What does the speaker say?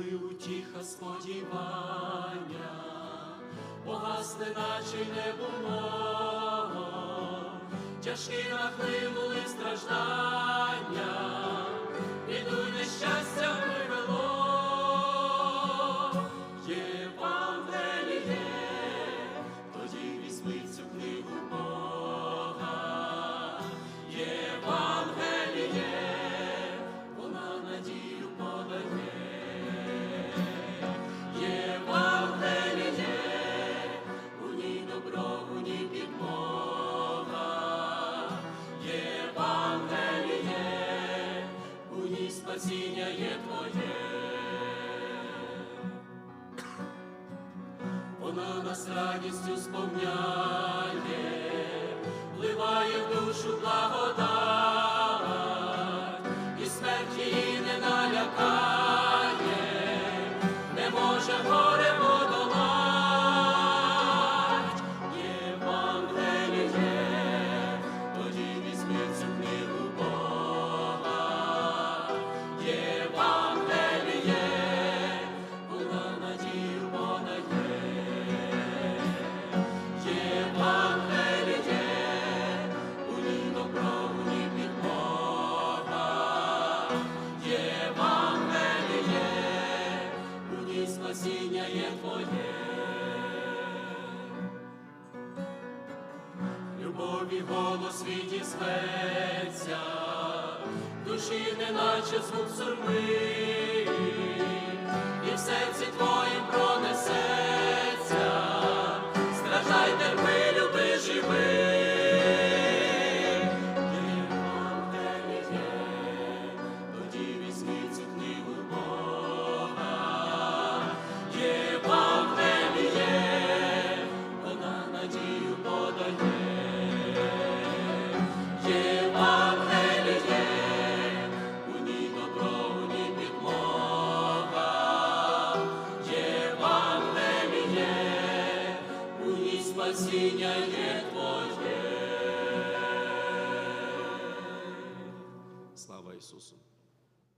коли утіха сподівання, погасне, наче не було, тяжкі нахлинули страждання, біду нещастя привело, Вона нас радістю сповняє, вливає в душу благодать, і смерть її не налякає, не може горе Євангеліє, у ній спасіння є твоє. Любові голос відізветься, душі неначе звук сурми, і в серці твоїм пронесеться, спасіння є Твоє. Слава Ісусу.